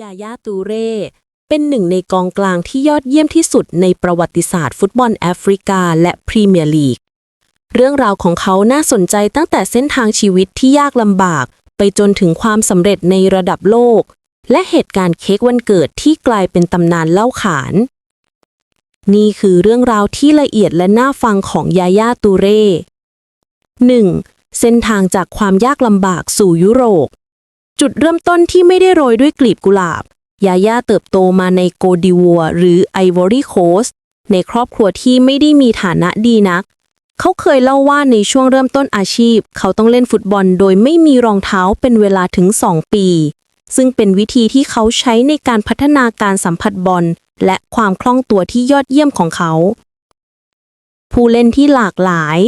ยาย่าตูเร่ เป็นหนึ่งในกองกลางที่ยอดเยี่ยมที่สุดในประวัติศาสตร์ฟุตบอลแอฟริกาและพรีเมียร์ลีก เรื่องราวของเขาน่าสนใจตั้งแต่เส้นทางชีวิตที่ยากลำบาก ไปจนถึงความสำเร็จในระดับโลก และเหตุการณ์เค้กวันเกิดที่กลายเป็นตำนานเล่าขาน นี่คือเรื่องราวที่ละเอียดและน่าฟังของยาย่าตูเร่ 1. เส้นทางจากความยากลำบากสู่ยุโรป จุดเริ่มต้นที่ไม่ได้โรยด้วยกลีบกุหลาบ ยาย่าเติบโตมาในโกดิวัวหรือไอวอรี่โคสต์ในครอบครัวที่ไม่ได้มีฐานะดีนัก เขาเคยเล่าว่าในช่วงเริ่มต้นอาชีพ เขาต้องเล่นฟุตบอลโดยไม่มีรองเท้าเป็นเวลาถึง 2 ปี ซึ่งเป็นวิธีที่เขาใช้ในการพัฒนาการสัมผัสบอล และความคล่องตัวที่ยอดเยี่ยมของเขา ผู้เล่นที่หลากหลาย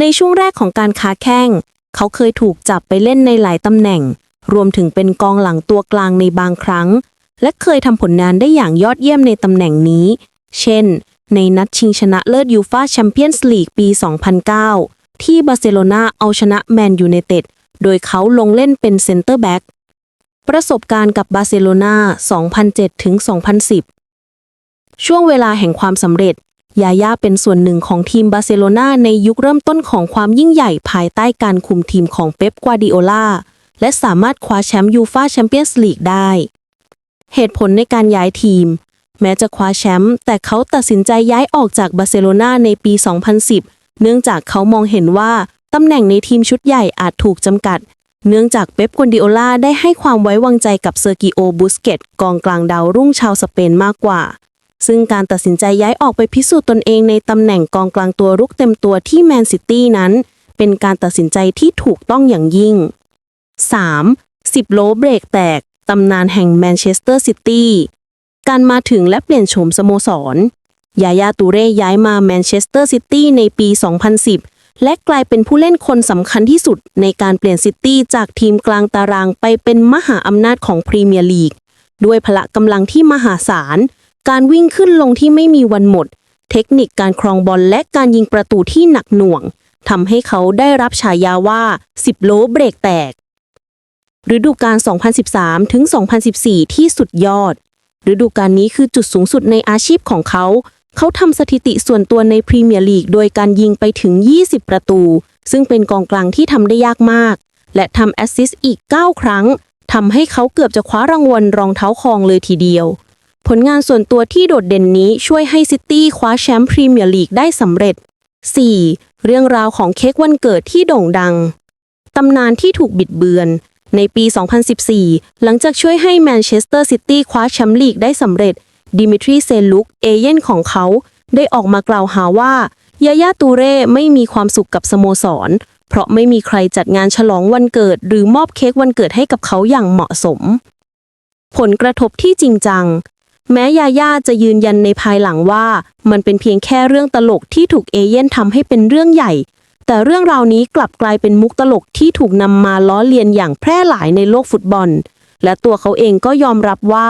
ในช่วงแรกของการค้าแข้ง เขาเคยถูกจับไปเล่นในหลายตำแหน่ง รวมถึงเป็นกองหลังตัวกลางในบางครั้ง และเคยทำผลงานได้อย่างยอดเยี่ยมในตำแหน่งนี้ เช่น ในนัดชิงชนะเลิศยูฟาแชมเปี้ยนส์ลีกปี 2009 ที่บาร์เซโลนาเอาชนะแมนยูไนเต็ดโดยเขาลงเล่นเป็นเซนเตอร์แบ็กประสบการณ์กับบาร์เซโลนา2007ถึง2010 ช่วงเวลาแห่งความสำเร็จ ยาย่าเป็นส่วนหนึ่งของทีมบาร์เซโลนาในยุคเริ่มต้นของความยิ่งใหญ่ภายใต้การคุมทีมของเป๊ป กวาดิโอลา และสามารถคว้าแชมป์ยูฟาแชมเปี้ยนส์ลีกได้ เหตุผลในการย้ายทีม แม้จะคว้าแชมป์แต่เขาตัดสินใจย้ายออกจากบาร์เซโลนาในปี 2010 เนื่องจากเขามองเห็นว่าตำแหน่งในทีมชุดใหญ่อาจถูกจำกัด เนื่องจากเป๊ปกวาร์ดิโอลาได้ให้ความไว้วางใจกับเซอร์กิโอบุสเกตกองกลางดาวรุ่งชาวสเปนมากกว่าซึ่งการตัดสินใจย้ายออกไปพิสูจน์ตนเองในตำแหน่งกองกลางตัวรุกเต็มตัวที่แมนซิตี้นั้น เป็นการตัดสินใจที่ถูกต้องอย่างยิ่ง 3. 10 โลเบรกแตก ตำนานแห่งแมนเชสเตอร์ซิตี้การมาถึงและเปลี่ยนโฉมสโมสร ยายาตูเร่ย้ายมาแมนเชสเตอร์ซิตี้ในปี 2010 และกลายเป็นผู้เล่นคนสำคัญที่สุดในการเปลี่ยนซิตี้จากทีมกลางตารางไปเป็นมหาอำนาจของพรีเมียร์ลีก ด้วยพละกำลังที่มหาศาล การวิ่งขึ้นลงที่ไม่มีวันหมด เทคนิคการครองบอลและการยิงประตูที่หนักหน่วงทำให้เขาได้รับฉายาว่า 10 โลเบรกแตก ฤดูกาล 2013 ถึง 2014 ที่สุดยอด ฤดูกาลนี้คือจุดสูงสุดในอาชีพของเขา เขาทำสถิติส่วนตัวในพรีเมียร์ลีกโดยการยิงไปถึง 20 ประตู ซึ่งเป็นกองกลางที่ทำได้ยากมาก และทำแอสซิสต์อีก 9 ครั้ง ทำให้เขาเกือบจะคว้ารางวัลรองเท้าคองเลยทีเดียว ผลงานส่วนตัวที่โดดเด่นนี้ช่วยให้ซิตี้คว้าแชมป์พรีเมียร์ลีกได้สำเร็จ 4. เรื่องราวของเค้กวันเกิดที่โด่งดัง ตำนานที่ถูกบิดเบือน ในปี 2014 หลังจากช่วยให้แมนเชสเตอร์ซิตี้คว้าแชมป์ลีกได้สำเร็จ ดิมิทรีเซลุก เอเย่นของเขา ได้ออกมากล่าวหาว่ายาย่าตูเร่ไม่มีความสุขกับสโมสร เพราะไม่มีใครจัดงานฉลองวันเกิด หรือมอบเค้กวันเกิดให้กับเขาอย่างเหมาะสม ผลกระทบที่จริงจัง แม้ยาย่าจะยืนยันในภายหลังว่า มันเป็นเพียงแค่เรื่องตลกที่ถูกเอเย่นทำให้เป็นเรื่องใหญ่ แต่เรื่องราวนี้กลับกลายเป็นมุกตลกที่ถูกนำมาล้อเลียนอย่างแพร่หลายในโลกฟุตบอล และตัวเขาเองก็ยอมรับว่า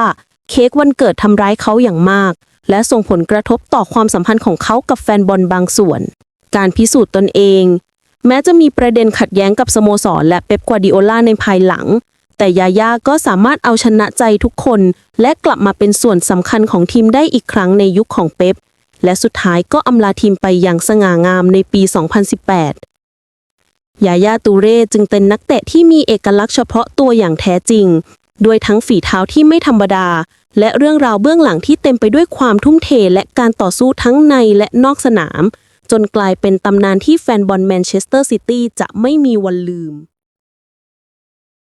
เค้กวันเกิดทำร้ายเขาอย่างมาก และส่งผลกระทบต่อความสัมพันธ์ของเขากับแฟนบอลบางส่วน การพิสูจน์ตนเอง แม้จะมีประเด็นขัดแย้งกับสโมสร และเป๊ปกวาร์ดิโอลาในภายหลัง แต่ยาย่าก็สามารถเอาชนะใจทุกคน และกลับมาเป็นส่วนสำคัญของทีมได้อีกครั้งในยุคของเป๊ป และสุดท้ายก็อำลาทีมไปอย่างสง่างามในปี 2018 ยาย่าตูเร่จึงเป็นนักเตะที่มีเอกลักษณ์เฉพาะตัวอย่างแท้จริง ด้วยทั้งฝีเท้าที่ไม่ธรรมดา และเรื่องราวเบื้องหลังที่เต็มไปด้วยความทุ่มเทและการต่อสู้ทั้งในและนอกสนาม จนกลายเป็นตำนานที่แฟนบอลแมนเชสเตอร์ซิตี้จะไม่มีวันลืม